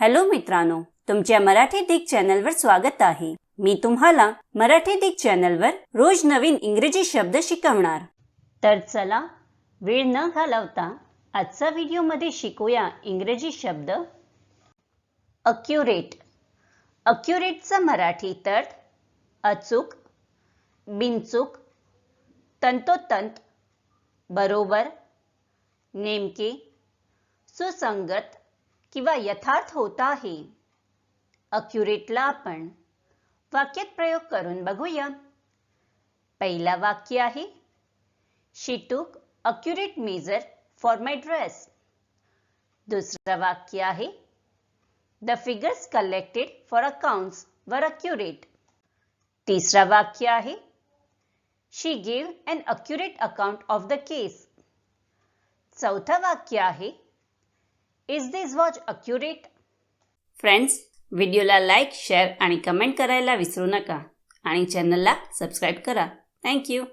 Hello मित्रांनो तुमच्या मराठी दिग चॅनलवर स्वागत आहे. मी तुम्हाला मराठी दिग चॅनलवर रोज नवीन इंग्रजी शब्द शिकवणार. तर चला वेळ न घालवता आजचा व्हिडिओमध्ये शिकूया इंग्रजी शब्द. अक्युरेट अक्युरेटचा मराठी तर अचूक बिनचूक तंतोतंत बरोबर नेमके सुसंगत किंवा यथार्थ होत आहे. अक्युरेटला आपण वाक्यात प्रयोग करून बघूया. पहिला वाक्य आहे she took accurate measure for my dress दुसरं वाक्य आहे the figures collected for accounts were accurate तिसरा वाक्य आहे she gave an accurate account of the case चौथं वाक्य आहे is this watch accurate friends व्हिडिओला लाईक शेअर आणि कमेंट करायला विसरू नका. आणि चॅनलला सबस्क्राईब करा. थँक्यू